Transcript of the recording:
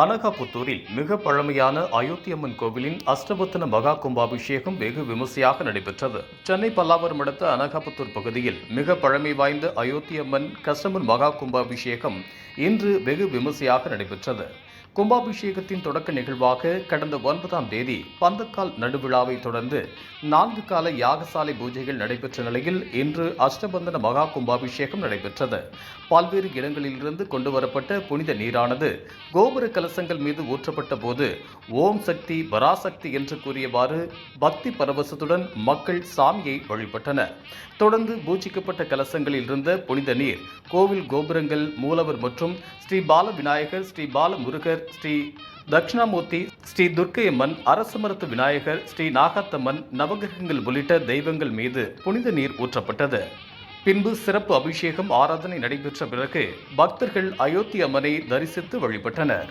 அனகாபுத்தூரில் மிக பழமையான அயோத்தியம்மன் கோவிலின் அஷ்டபத்தன மகா கும்பாபிஷேகம் வெகு விமர்சையாக நடைபெற்றது. சென்னை பல்லாவரம் அடுத்த அனகாபுத்தூர் பகுதியில் மிக பழமை வாய்ந்த அயோத்தியம்மன் கஸ்டமர் மகா கும்பாபிஷேகம் இன்று வெகு விமர்சையாக நடைபெற்றது. கும்பாபிஷேகத்தின் தொடக்க நிகழ்வாக கடந்த ஒன்பதாம் தேதி பந்தக்கால் நடுவிழாவை தொடர்ந்து நான்கு கால யாகசாலை பூஜைகள் நடைபெற்ற நிலையில் இன்று அஷ்டபந்தன மகா கும்பாபிஷேகம் நடைபெற்றது. பல்வேறு இடங்களிலிருந்து கொண்டுவரப்பட்ட புனித நீரானது கோபுர கலசங்கள் மீது ஊற்றப்பட்ட போது ஓம் சக்தி பராசக்தி என்று கூறியவாறு பக்தி பரவசத்துடன் மக்கள் சாமியை வழிபட்டனர். தொடர்ந்து பூஜிக்கப்பட்ட கலசங்களில் இருந்த புனித நீர் கோவில் கோபுரங்கள் மூலவர் மற்றும் ஸ்ரீ பால விநாயகர் ஸ்ரீ பால முருகர் ஸ்ரீ தட்சிணாமூர்த்தி ஸ்ரீ துர்க்கையம்மன் அரசமரத்து விநாயகர் ஸ்ரீ நாகாத்தம்மன் நவகிரகங்கள் உள்ளிட்ட தெய்வங்கள் மீது புனித நீர் ஊற்றப்பட்டது. பின்பு சிறப்பு அபிஷேகம் ஆராதனை நடைபெற்ற பிறகு பக்தர்கள் அயோத்தி அம்மனை தரிசித்து வழிபட்டனர்.